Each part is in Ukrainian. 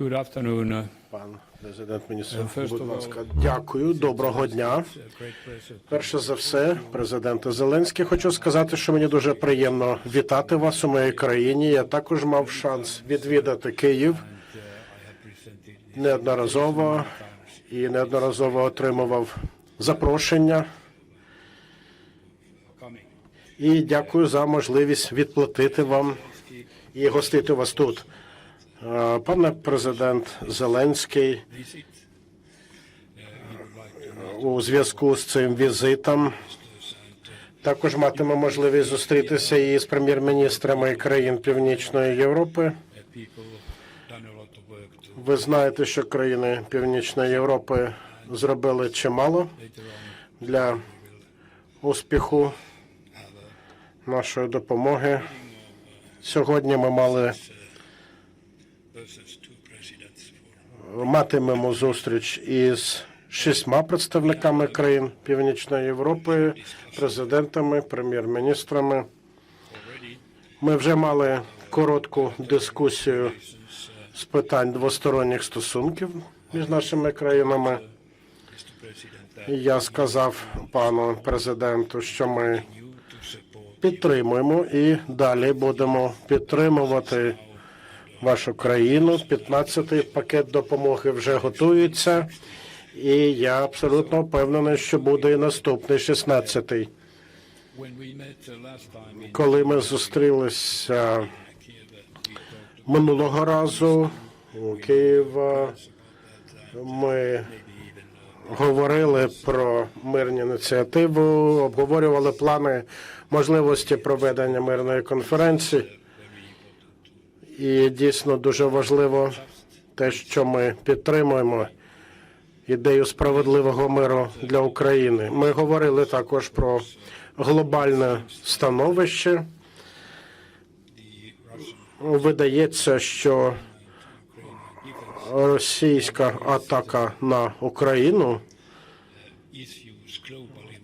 Good afternoon. uh, Пан президент міністр, будь ласка, дякую. Доброго дня. Перше за все, президенте Зеленський, хочу сказати, що мені дуже приємно вітати вас у моїй країні. Я також мав шанс відвідати Київ неодноразово і неодноразово отримував запрошення. І дякую за можливість відплатити вам і гостити вас тут. Е, Пане президент Зеленський, to у зв'язку з цим візитом також матиме можливість зустрітися і з прем'єр-міністрами країн Північної Європи. Ви знаєте, що країни Північної Європи зробили чимало для успіху нашої допомоги. Сьогодні ми мали матимемо зустріч із шістьма представниками країн Північної Європи, президентами, прем'єр-міністрами. Ми вже мали коротку дискусію з питань двосторонніх стосунків між нашими країнами. Я сказав пану президенту, що ми підтримуємо і далі будемо підтримувати вашу країну. 15-й пакет допомоги вже готується, і я абсолютно впевнений, що буде і наступний 16-й. when we met uh, last time in Коли ми зустрілися минулого разу у Києва, ми говорили про мирні ініціативи, обговорювали плани можливості проведення мирної конференції. І дійсно дуже важливо те, що ми підтримуємо ідею справедливого миру для України. Ми говорили також про глобальне становище. Видається, що російська атака на Україну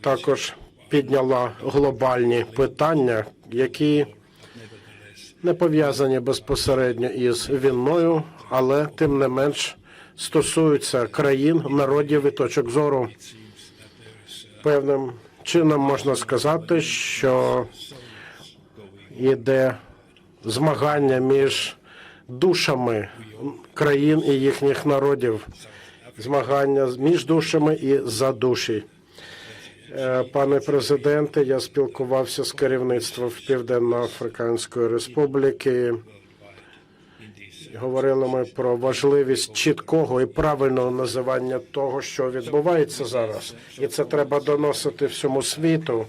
також підняла глобальні питання, які не пов'язані безпосередньо із війною, але тим не менш стосуються країн, народів і точок зору. Певним чином можна сказати, що йде змагання між душами країн і їхніх народів, змагання між душами і за душі. Е, Пане президенте, я спілкувався з керівництвом Південно-Африканської Республіки. Говорили ми про важливість чіткого і правильного називання того, що відбувається зараз, і це треба доносити всьому світу.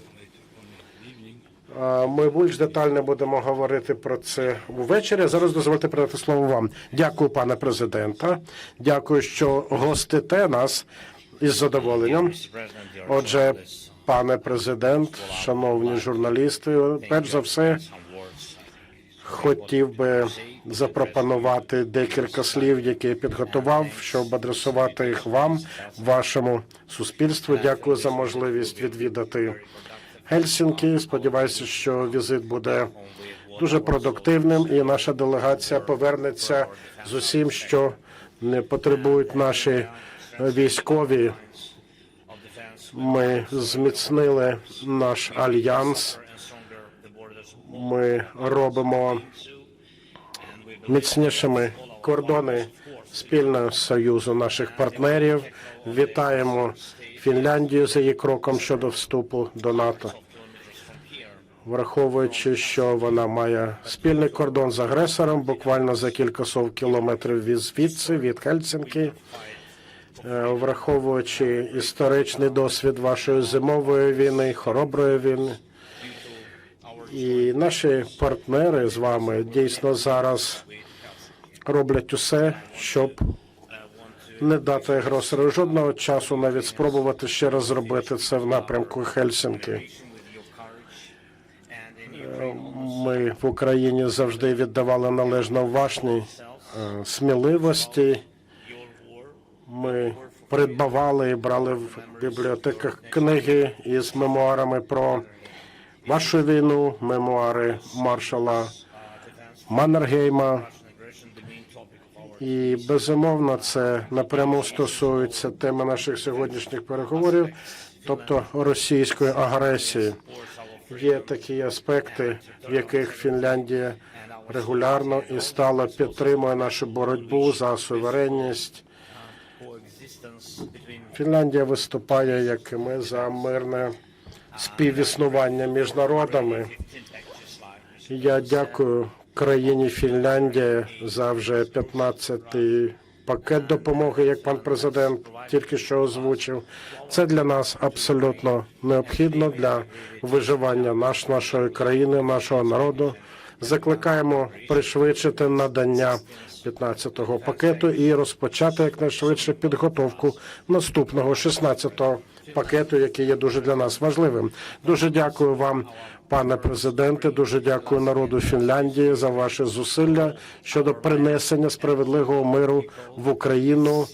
Ми більш детально будемо говорити про це увечері. Зараз дозвольте передати слово вам. Дякую, пане президента. Дякую, що гостите нас із задоволенням. Отже, пане президент, шановні журналісти, перш за все, хотів би запропонувати декілька слів, які я підготував, щоб адресувати їх вам, вашому суспільству. Дякую за можливість відвідати Гельсінки. Сподіваюся, що візит буде дуже продуктивним, і наша делегація повернеться з усім, що не потребують наші військові. Ми зміцнили наш альянс. Ми робимо міцнішими кордони спільного союзу наших партнерів. Вітаємо Фінляндію за її кроком щодо вступу до НАТО. Враховуючи, що вона має спільний кордон з агресором, буквально за кілька сот кілометрів від звідси, від Хельсінки, враховуючи історичний досвід вашої зимової війни, хороброї війни. І наші партнери з вами дійсно зараз роблять усе, щоб не дати агресору жодного часу навіть спробувати ще раз зробити це в напрямку Хельсінки. Е, Ми в Україні завжди віддавали належно вашній е, сміливості. Ми придбавали і брали в бібліотеках книги із мемуарами про вашу війну, мемуари маршала Маннергейма. І безумовно, це напряму стосується теми наших сьогоднішніх переговорів, тобто російської агресії. Є такі аспекти, в яких Фінляндія регулярно і стало підтримує нашу боротьбу за суверенність. Фінляндія виступає, як ми, за мирне співіснування між народами. Я дякую країні Фінляндія за вже 15-й пакет допомоги, як пан президент тільки що озвучив. Це для нас абсолютно необхідно для виживання наш, нашої країни, нашого народу. Закликаємо пришвидшити надання 15-го пакету і розпочати якнайшвидше підготовку наступного 16-го пакету, який є дуже для нас важливим. Дуже дякую вам, пане президенте. Дуже дякую народу Фінляндії за ваші зусилля щодо принесення справедливого миру в Україну,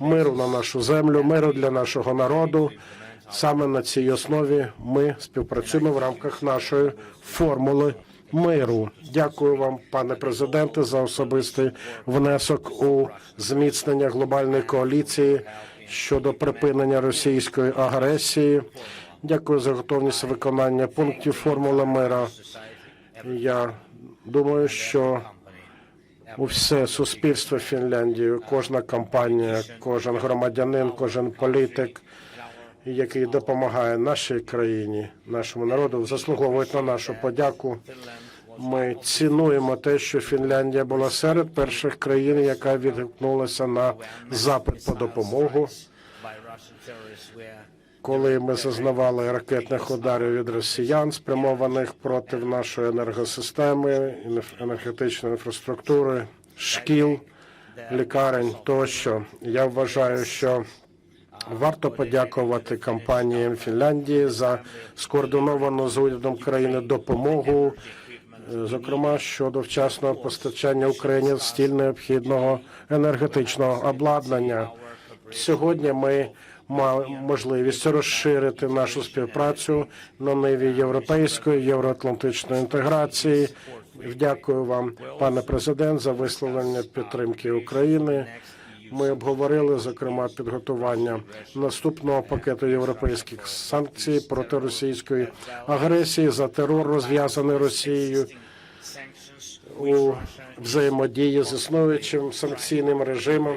миру на нашу землю, миру для нашого народу. Саме на цій основі ми співпрацюємо в рамках нашої формули миру. Дякую вам, пане президенте, за особистий внесок у зміцнення глобальної коаліції щодо припинення російської агресії. Дякую за готовність виконання пунктів формули мира. Я думаю, що усе суспільство Фінляндії, кожна компанія, кожен громадянин, кожен політик, який допомагає нашій країні, нашому народу, заслуговують на нашу подяку. Ми цінуємо те, що Фінляндія була серед перших країн, яка відгукнулася на запит по допомогу. Коли ми зазнавали ракетних ударів від росіян, спрямованих проти нашої енергосистеми, енергетичної інфраструктури, шкіл, лікарень тощо, я вважаю, що Варто подякувати компаніям Фінляндії за скоординовану з урядом країни допомогу, зокрема щодо вчасного постачання Україні стіль необхідного енергетичного обладнання. Сьогодні ми маємо можливість розширити нашу співпрацю на ниві європейської євроатлантичної інтеграції. Дякую вам, пане президент, за висловлення підтримки України. Ми обговорили зокрема підготування наступного пакету європейських санкцій проти російської агресії за терор, розв'язаний Росією у взаємодії з існуючим санкційним режимом,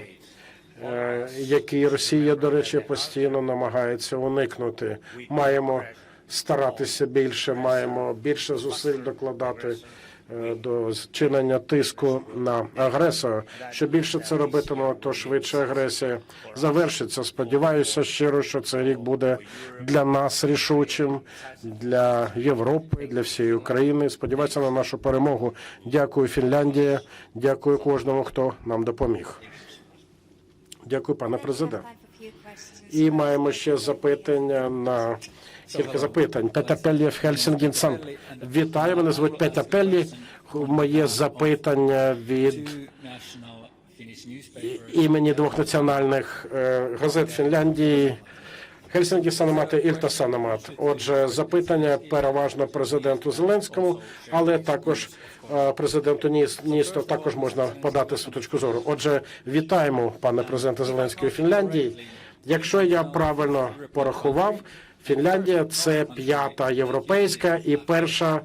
е, який Росія, до речі, постійно намагається уникнути. Маємо старатися більше, маємо більше зусиль докладати до зчинення тиску на агресора. Що більше це робитимо, то швидше агресія завершиться. Сподіваюся щиро, що цей рік буде для нас рішучим, для Європи, для всієї України. Сподіваюся на нашу перемогу. Дякую, Фінляндія. Дякую кожному, хто нам допоміг. Дякую, пане президент. І маємо ще запитання на кілька запитань. Петя Пеллі в Хельсінкі. Сам вітаю. Мене звуть Петя Пеллі. Моє запитання від імені двох національних е, газет Фінляндії. Хельсінкі Санамат і Ільта Санамат. Отже, запитання переважно президенту Зеленському, але також е, президенту Ніс- Ністо також можна подати свою точку зору. Отже, вітаємо пане президенте Зеленського Фінляндії. Якщо я правильно порахував, Фінляндія це п'ята європейська і перша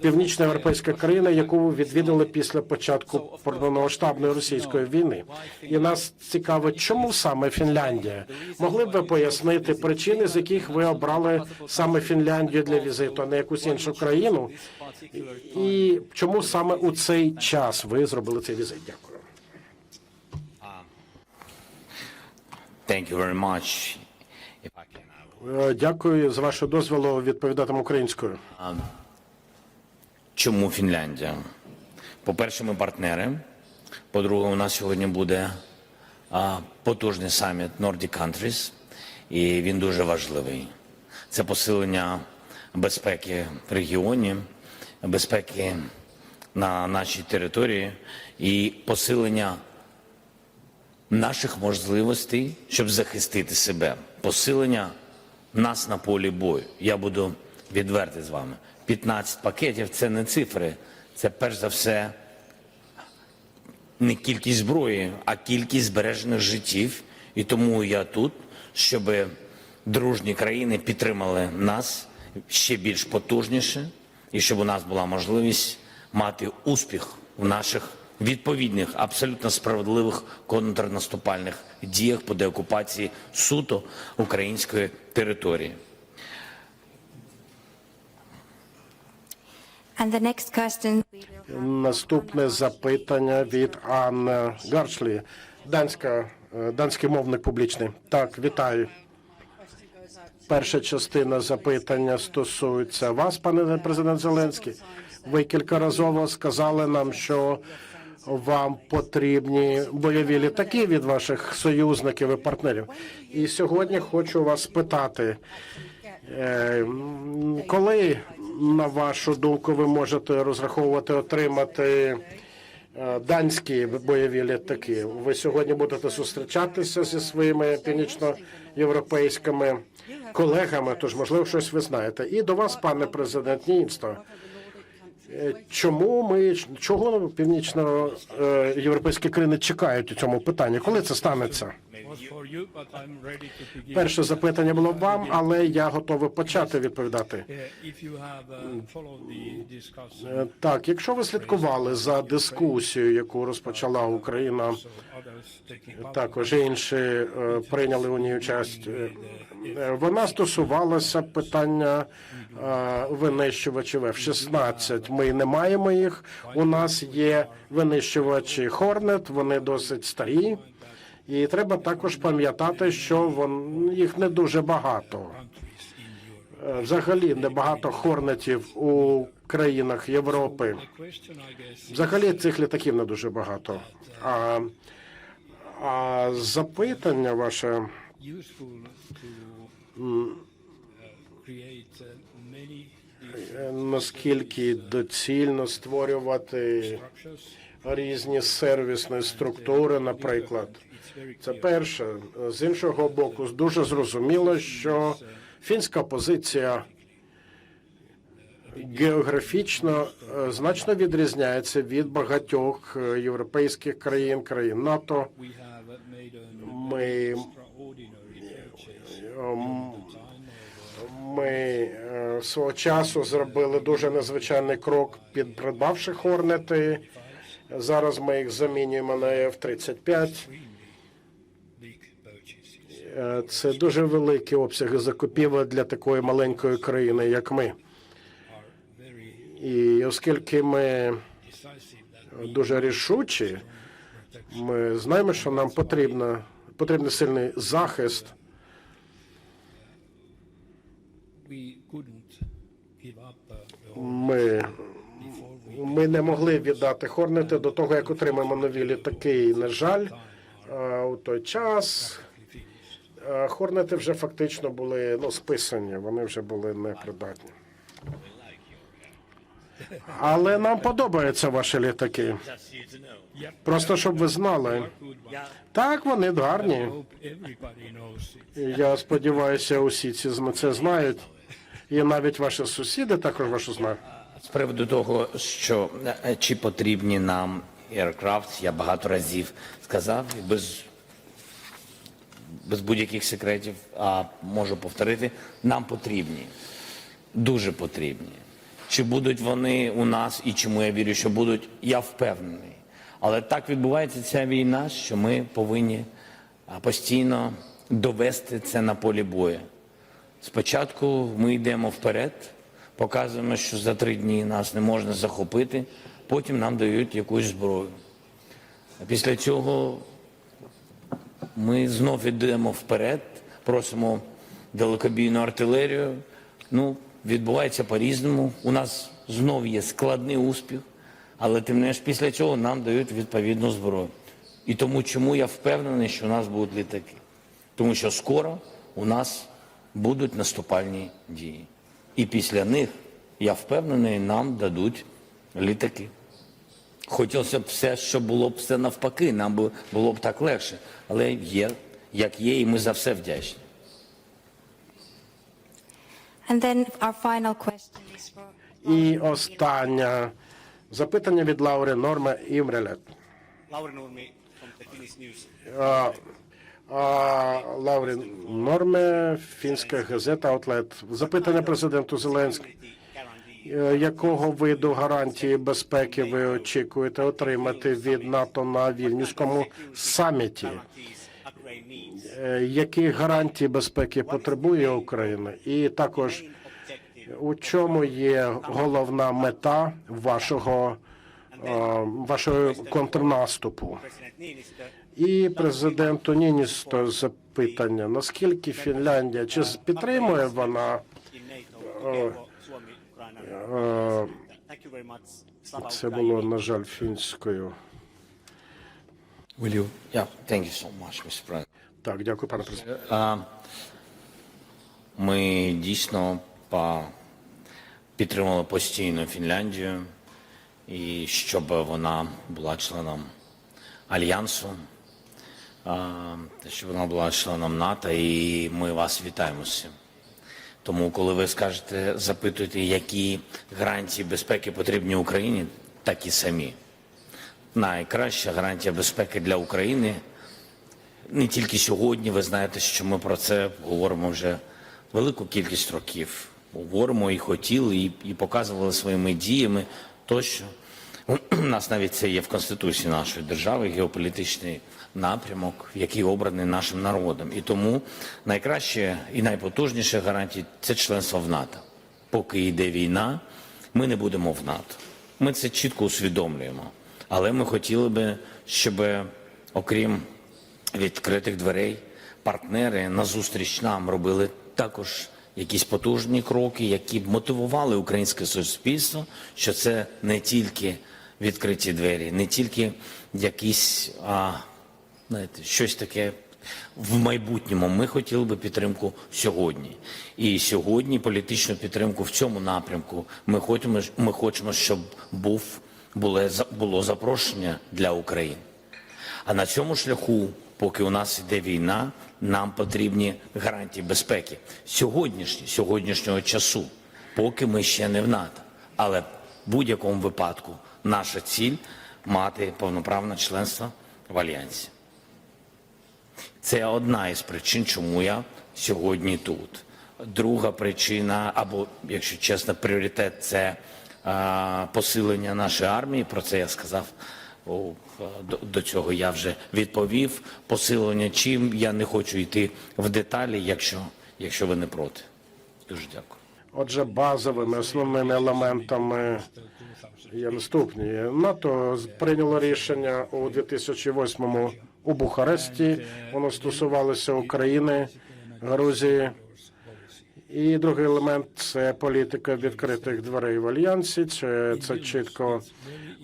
північноєвропейська країна, яку відвідали після початку повномасштабної російської війни. І нас цікавить, чому саме Фінляндія? Могли б ви пояснити причини, з яких ви обрали саме Фінляндію для візиту, а не якусь іншу країну? І чому саме у цей час ви зробили цей візит? Дякую. Thank you very much. If I can, I will. Е, Дякую за вашу дозволу відповідатиму українською. Чому Фінляндія? По-перше, ми партнери. По-друге, у нас сьогодні буде потужний саміт Nordic Countries, і він дуже важливий. Це посилення безпеки в регіоні, безпеки на нашій території і посилення наших можливостей, щоб захистити себе, посилення нас на полі бою. Я буду відвертий з вами. 15 пакетів це не цифри, це перш за все не кількість зброї, а кількість збережених життів. І тому я тут, щоб дружні країни підтримали нас ще більш потужніше, і щоб у нас була можливість мати успіх в наших відповідних, абсолютно справедливих контрнаступальних діях по деокупації суто української території. And the next question Наступне запитання від Анни Гаршлі, данська, е, данський мовник публічний. Так, вітаю. Перша частина запитання стосується вас, пане президент Зеленський. Ви кількаразово сказали нам, що вам потрібні бойові літаки від ваших союзників і партнерів. І сьогодні хочу вас спитати, е, коли, на вашу думку, ви можете розраховувати отримати е, данські бойові літаки? Ви сьогодні будете зустрічатися зі своїми північноєвропейськими колегами, тож можливо щось ви знаєте. І до вас, пане президент Нінсто. Е, Чому ми чого північно європейські країни чекають у цьому питанні? Коли це станеться? Перше запитання було вам, але я готовий почати відповідати. The discussion, Е, Так, якщо ви слідкували за дискусією, яку розпочала Україна, також інші е, прийняли у ній участь. е, е, Вона стосувалася питання е, винищувачів F-16. Ми не маємо їх. У нас є винищувачі Хорнет, вони досить старі. І треба також пам'ятати, що вон, їх не дуже багато. Е, Взагалі небагато хорнетів у країнах Європи. Взагалі цих літаків не дуже багато. А, а запитання ваше е, наскільки доцільно створювати різні сервісні структури, наприклад. Це перше. З іншого боку, дуже зрозуміло, що фінська позиція географічно е, значно відрізняється від багатьох е, європейських країн, країн НАТО. Ми ем, Ми е, свого часу зробили дуже незвичайний крок, під придбавши хорнети. Зараз ми їх замінюємо на F-35. Big purchases. Е, Це дуже великі обсяги закупівель для такої маленької країни, як ми. І оскільки ми дуже рішучі, ми знаємо, що нам потрібно, потрібен сильний захист. Ми, ми не могли віддати хорнети до того, як отримаємо нові літаки. І, на жаль, е, у той час е, хорнети вже фактично були ну, списані, вони вже були непридатні. Але нам подобаються ваші літаки. Просто щоб ви знали. Так, вони гарні. Я сподіваюся, усі ці це знають. І навіть ваші сусіди також вашу знають. З приводу того, що е, чи потрібні нам aircraft, я багато разів сказав, без, без будь-яких секретів, а можу повторити, нам потрібні, дуже потрібні. Чи будуть вони у нас і чому я вірю, що будуть, я впевнений. Але так відбувається ця війна, що ми повинні постійно довести це на полі бою. Спочатку ми йдемо вперед, показуємо, що за три дні нас не можна захопити, потім нам дають якусь зброю. Після цього ми знов йдемо вперед, просимо далекобійну артилерію. Ну, відбувається по-різному. У нас знов є складний успіх, але тим не менш після цього нам дають відповідну зброю. І тому чому я впевнений, що у нас будуть літаки? Тому що скоро у нас будуть наступальні дії. І після них, я впевнений, нам дадуть літаки. Хотілося б все, щоб було б все навпаки, нам би було б так легше. Але є, як є, і ми за все вдячні. And then our final question is for І останнє запитання від Лаури Норма Імрелет. News. А, Лаврі Норме, фінська газета Аутлет. Запитання президенту Зеленському. Е, Якого виду гарантії безпеки ви очікуєте отримати від НАТО на вільнюському саміті? Е, Які гарантії безпеки потребує Україна? І також у чому є головна мета вашого е, вашого контрнаступу? І президенту Ніністо запитання: наскільки Фінляндія чи підтримує вона це було на жаль фінською? Will you? Yeah, thank you so much, Mr. President. Так, дякую, пане президент. А, Ми дійсно підтримали постійно Фінляндію, і щоб вона була членом Альянсу, щоб вона була членом НАТО, і ми вас вітаємо цим. Тому, коли ви скажете, запитуєте, які гарантії безпеки потрібні Україні, такі самі. Найкраща гарантія безпеки для України не тільки сьогодні. Ви знаєте, що ми про це говоримо вже велику кількість років. Говоримо і хотіли, і, і показували своїми діями тощо. У нас навіть це є в конституції нашої держави, геополітичний напрямок, який обраний нашим народом. І тому найкраще і найпотужніше гарантії це членство в НАТО. Поки йде війна, ми не будемо в НАТО. Ми це чітко усвідомлюємо. Але ми хотіли би, щоб окрім відкритих дверей партнери назустріч нам робили також якісь потужні кроки, які б мотивували українське суспільство, що це не тільки відкриті двері, не тільки якісь а, знаєте, щось таке в майбутньому. Ми хотіли би підтримку сьогодні. І сьогодні політичну підтримку в цьому напрямку ми хочемо, ми хочемо щоб був, було, було запрошення для України. А на цьому шляху, поки у нас йде війна, нам потрібні гарантії безпеки сьогоднішні, сьогоднішнього часу, поки ми ще не в НАТО. Але в будь-якому випадку наша ціль мати повноправне членство в альянсі. Це одна із причин, чому я сьогодні тут. Друга причина, або, якщо чесно, пріоритет це а, посилення нашої армії. Про це я сказав. О, до, до цього я вже відповів. Посилення чим я не хочу йти в деталі, якщо, якщо ви не проти. Дуже дякую. Отже, базовими основними елементами є наступні. НАТО прийняло рішення у 2008-му у Бухаресті. Воно стосувалося України, Грузії. І другий елемент це політика відкритих дверей в альянсі. Це, це чітко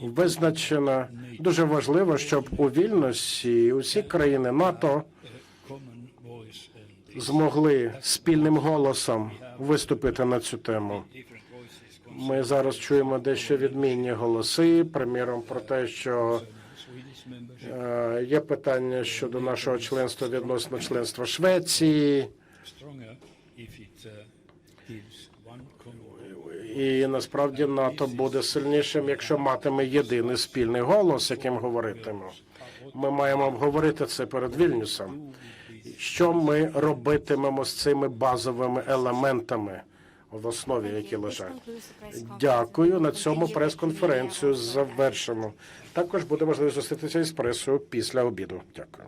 визначено. Дуже важливо, щоб у вільності усі країни НАТО змогли спільним голосом виступити на цю тему. Ми зараз чуємо дещо відмінні голоси, приміром про те, що е, є питання щодо нашого членства відносно членства Швеції, і насправді НАТО буде сильнішим, якщо матиме єдиний спільний голос, яким говоритиме. Ми маємо обговорити це перед Вільнюсом. Що ми робитимемо з цими базовими елементами в основі, які лежать? Дякую. На цьому прес-конференцію завершимо. Також буде можливість зустрітися із пресою після обіду. Дякую.